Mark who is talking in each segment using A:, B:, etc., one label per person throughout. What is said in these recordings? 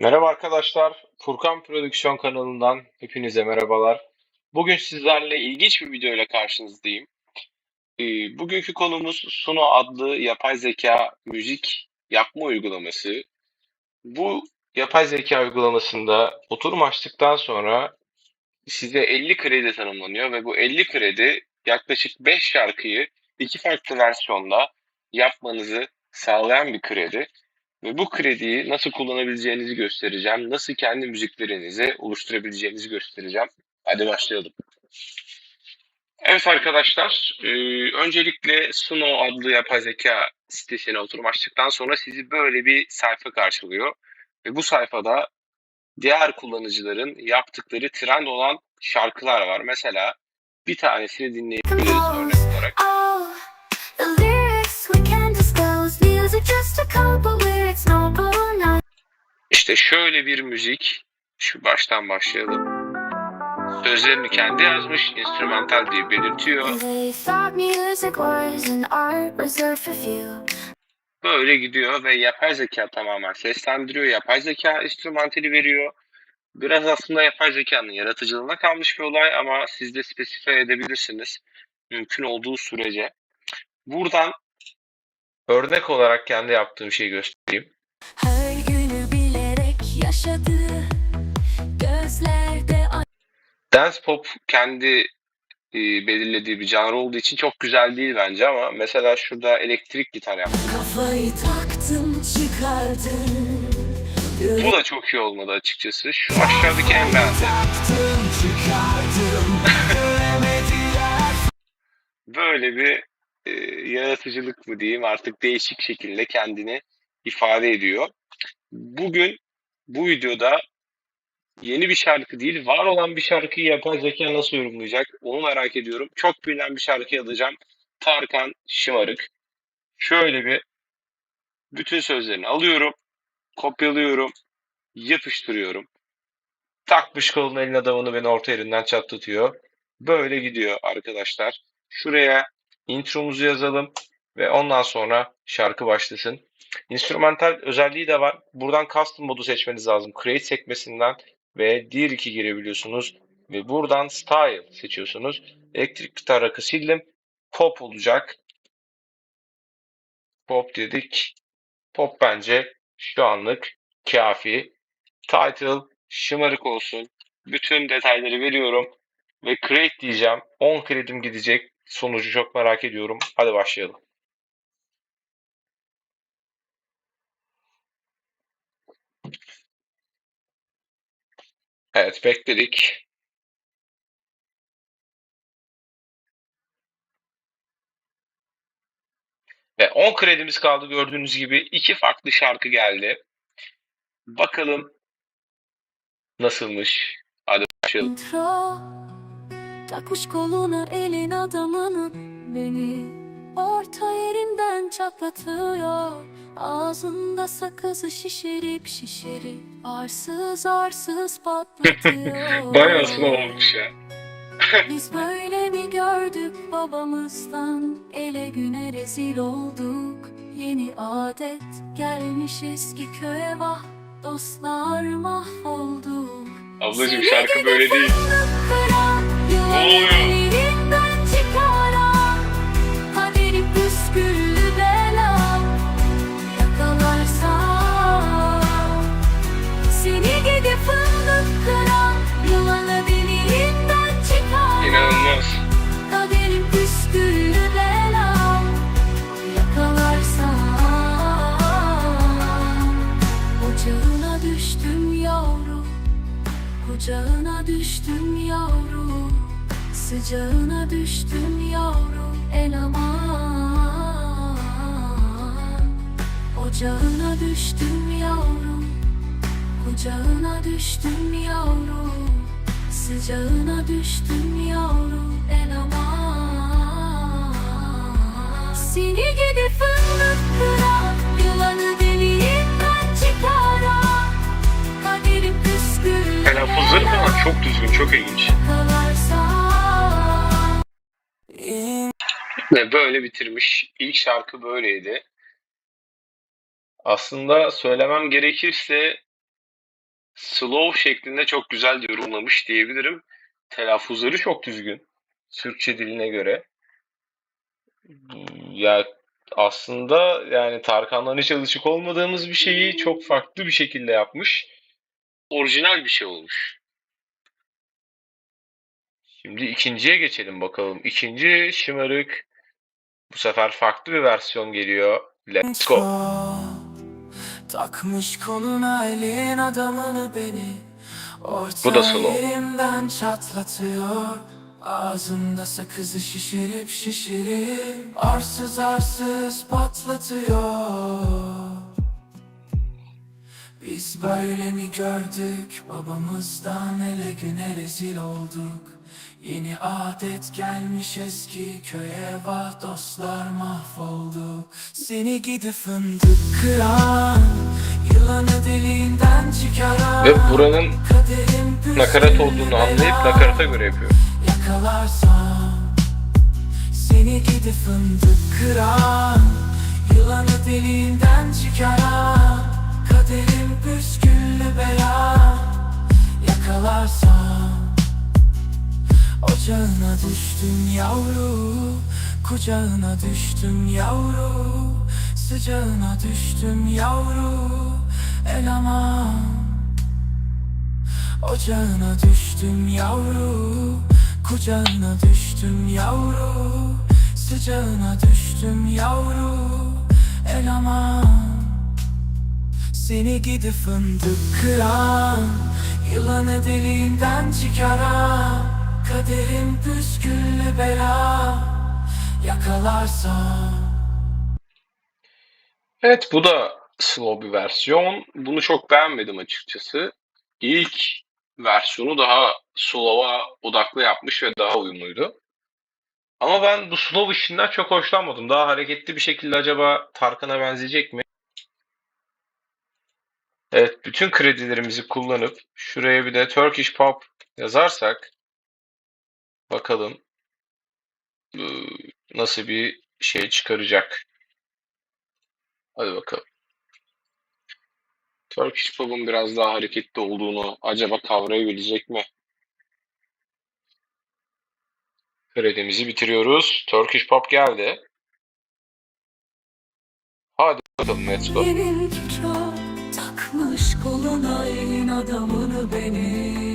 A: Merhaba arkadaşlar, Furkan Prodüksiyon kanalından hepinize merhabalar. Bugün sizlerle ilginç bir video ile karşınızdayım. Ee, bugünkü konumuz Suno adlı yapay zeka müzik yapma uygulaması. Bu yapay zeka uygulamasında oturum açtıktan sonra size 50 kredi tanımlanıyor ve bu 50 kredi yaklaşık 5 şarkıyı iki farklı versiyonda yapmanızı sağlayan bir kredi. Ve bu krediyi nasıl kullanabileceğinizi göstereceğim. Nasıl kendi müziklerinizi oluşturabileceğinizi göstereceğim. Hadi başlayalım. Evet arkadaşlar, e, öncelikle Suno adlı yapay zeka sitesine oturum açtıktan sonra sizi böyle bir sayfa karşılıyor. Ve bu sayfada diğer kullanıcıların yaptıkları trend olan şarkılar var. Mesela bir tanesini dinleyebiliriz örnek olarak.
B: Oh,
A: İşte şöyle bir müzik. Şu baştan başlayalım. Sözlerini kendi yazmış, instrumental diye belirtiyor. Böyle gidiyor ve yapay zeka tamamen seslendiriyor. Yapay zeka enstrümantali veriyor. Biraz aslında yapay zekanın yaratıcılığına kalmış bir olay ama siz de spesifiye edebilirsiniz. Mümkün olduğu sürece. Buradan örnek olarak kendi yaptığım şeyi göstereyim.
B: Her
A: Dance pop kendi e, belirlediği bir janr olduğu için çok güzel değil bence ama mesela şurada elektrik gitar yaptım.
B: kafayı taktım çıkardım.
A: Bu da çok iyi olmadı açıkçası. Şu aşağıdaki en beğendiğim. Böyle bir e, yaratıcılık mı diyeyim artık değişik şekilde kendini ifade ediyor. Bugün bu videoda yeni bir şarkı değil, var olan bir şarkıyı yapay zeka nasıl yorumlayacak onu merak ediyorum. Çok bilinen bir şarkı alacağım. Tarkan Şımarık. Şöyle bir bütün sözlerini alıyorum, kopyalıyorum, yapıştırıyorum. Takmış koluna elin adamını beni orta yerinden çatlatıyor. Böyle gidiyor arkadaşlar. Şuraya intromuzu yazalım ve ondan sonra şarkı başlasın. Instrumental özelliği de var. Buradan custom modu seçmeniz lazım. Create sekmesinden ve Dir 2 girebiliyorsunuz. Ve buradan Style seçiyorsunuz. Elektrik gitar rakı sildim. Pop olacak. Pop dedik. Pop bence şu anlık kafi. Title şımarık olsun. Bütün detayları veriyorum. Ve create diyeceğim. 10 kredim gidecek. Sonucu çok merak ediyorum. Hadi başlayalım. Evet bekledik. Ve 10 kredimiz kaldı gördüğünüz gibi. iki farklı şarkı geldi. Bakalım nasılmış. Hadi başlayalım.
B: Intro Takmış koluna elin adamını Beni orta yerinden çatlatıyor Ağzında sakızı şişirip şişirip Arsız arsız patlatıyor
A: Bayağı sınav olmuş ya.
B: Biz böyle mi gördük babamızdan Ele güne rezil olduk Yeni adet gelmiş eski köye vah Dostlar mahvolduk
A: Ablacığım şarkı böyle değil.
B: Ne
A: oluyor?
B: Kucağına düştüm yavrum Sıcağına düştüm yavrum Eleman. Ocağına düştüm yavrum Kucağına düştüm yavrum Sıcağına düştüm yavrum eleman. Seni gidi fındık
A: Telaffuzları falan çok düzgün, çok ilginç. Ve böyle bitirmiş. İlk şarkı böyleydi. Aslında söylemem gerekirse slow şeklinde çok güzel yorumlamış diyebilirim. Telaffuzları çok düzgün. Türkçe diline göre. Ya aslında yani Tarkan'dan hiç alışık olmadığımız bir şeyi çok farklı bir şekilde yapmış. Orijinal bir şey olmuş. Şimdi ikinciye geçelim bakalım. İkinci şımarık. Bu sefer farklı bir versiyon geliyor. Let's go.
B: Takmış koluna elin adamını beni
A: Bu da slow.
B: Orta yerimden çatlatıyor Ağzımda sakızı şişirip şişirip Arsız arsız patlatıyor Biz böyle mi gördük babamızdan ele güne rezil olduk Yeni adet gelmiş eski köye vah dostlar mahvolduk Seni gidi fındık kıran Yılanı deliğinden çıkaran.
A: Ve buranın nakarat olduğunu anlayıp nakarata göre yapıyor.
B: Yakalarsam Seni gidi fındık kıran Yılanı deliğinden çıkaran. Kaderim püsküllü bela Yakalarsam Ocağına düştüm yavru Kucağına düştüm yavru Sıcağına düştüm yavru El aman. Ocağına düştüm yavru Kucağına düştüm yavru Sıcağına düştüm yavru El aman. Seni gidi fındık kıran Yılanı deliğinden çıkaran Kaderim püsküllü bela Yakalarsam
A: Evet bu da slow bir versiyon. Bunu çok beğenmedim açıkçası. İlk versiyonu daha slow'a odaklı yapmış ve daha uyumluydu. Ama ben bu slow işinden çok hoşlanmadım. Daha hareketli bir şekilde acaba Tarkan'a benzeyecek mi? Evet, bütün kredilerimizi kullanıp şuraya bir de Turkish Pop yazarsak bakalım nasıl bir şey çıkaracak. Hadi bakalım. Turkish Pop'un biraz daha hareketli olduğunu acaba kavrayabilecek mi? Kredimizi bitiriyoruz. Turkish Pop geldi. Hadi bakalım let's go.
B: Takmış koluna adamını beni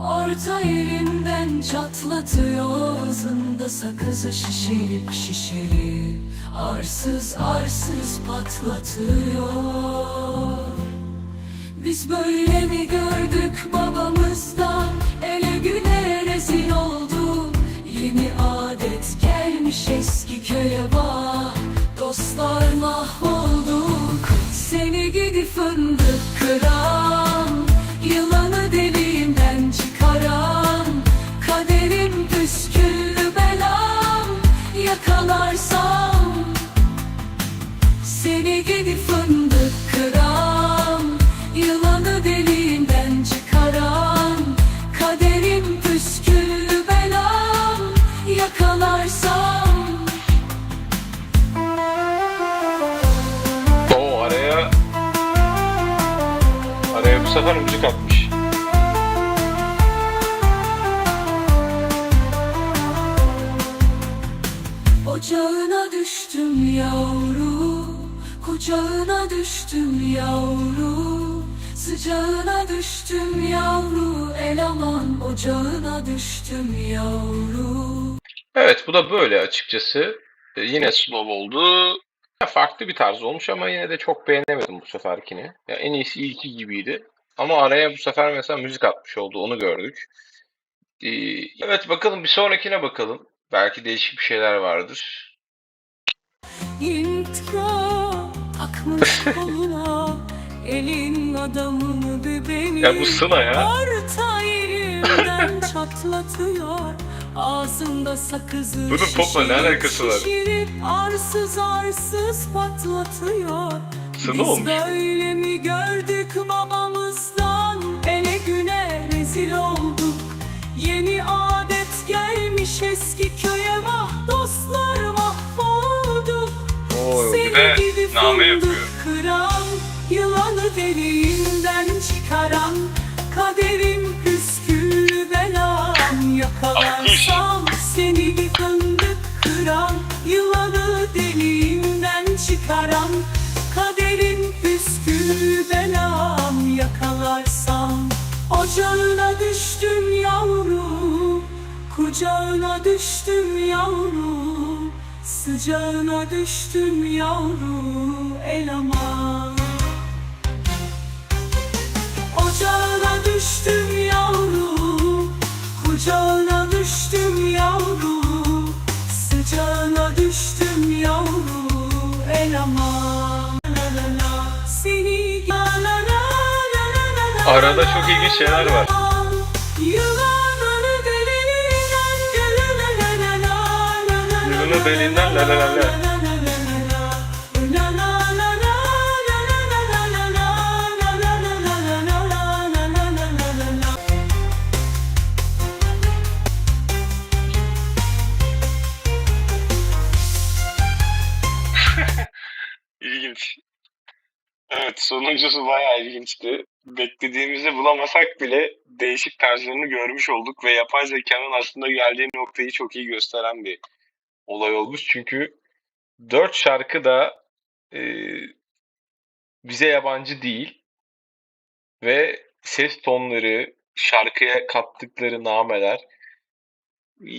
B: Orta yerinden çatlatıyor ağzında sakızı şişirip şişirip Arsız arsız patlatıyor. Biz böyle mi gördük babamızdan Ele güne rezil olduk Yeni adet gelmiş eski köye bak. Dostlar mahvolduk Seni gidi fındık kıran
A: sefer müzik atmış.
B: Ocağına düştüm yavru Kucağına düştüm yavru Sıcağına düştüm yavru El aman ocağına düştüm yavru
A: Evet bu da böyle açıkçası. Ee, yine slow oldu. Ya, farklı bir tarz olmuş ama yine de çok beğenemedim bu seferkini. Ya, en iyisi ilki gibiydi. Ama araya bu sefer mesela müzik atmış oldu. Onu gördük. Ee, evet bakalım bir sonrakine bakalım. Belki değişik bir şeyler vardır.
B: İntikam takmış koluna Elin adamını bir beni
A: Ya bu Sıla ya.
B: Orta yerimden çatlatıyor Ağzında sakızı
A: Bunun popla ne alakası var?
B: şişirip Arsız arsız patlatıyor
A: Sıla
B: Biz
A: olmuş.
B: böyle mi gördük Ele rezil olduk. Yeni adet gelmiş eski köye vah Dostlar mahvolduk.
A: Oo,
B: Seni
A: name
B: fındık kıran Yılanı deliğinden çıkaran Kaderin püsküllü belam Yakalarsam seni bir fındık kıran Yılanı deliğinden çıkaran Kaderin püsküllü belam Ocağına düştüm yavrum Kucağına düştüm yavrum Sıcağına düştüm yavrum el aman. Ocağına düştüm yavrum Kucağına düştüm yavrum Sıcağına düştüm yavrum el aman
A: Arada çok ilginç şeyler var. Yılını belinden la la la la. İlginç. Evet sonuncusu bayağı ilginçti. Beklediğimizi bulamasak bile değişik tarzlarını görmüş olduk ve yapay zekanın aslında geldiği noktayı çok iyi gösteren bir olay olmuş. Çünkü dört şarkı da e, bize yabancı değil ve ses tonları, şarkıya kattıkları nameler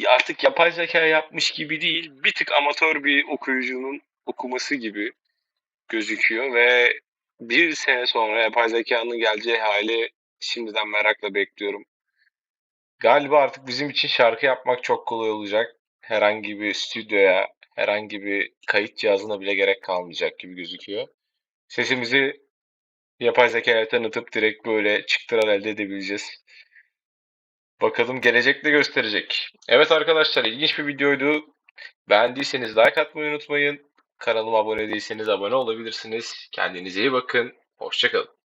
A: artık yapay zeka yapmış gibi değil, bir tık amatör bir okuyucunun okuması gibi gözüküyor ve bir sene sonra yapay zekanın geleceği hali şimdiden merakla bekliyorum. Galiba artık bizim için şarkı yapmak çok kolay olacak. Herhangi bir stüdyoya, herhangi bir kayıt cihazına bile gerek kalmayacak gibi gözüküyor. Sesimizi yapay zekaya tanıtıp direkt böyle çıktılar elde edebileceğiz. Bakalım gelecek de gösterecek. Evet arkadaşlar ilginç bir videoydu. Beğendiyseniz like atmayı unutmayın. Kanalıma abone değilseniz abone olabilirsiniz. Kendinize iyi bakın. Hoşçakalın.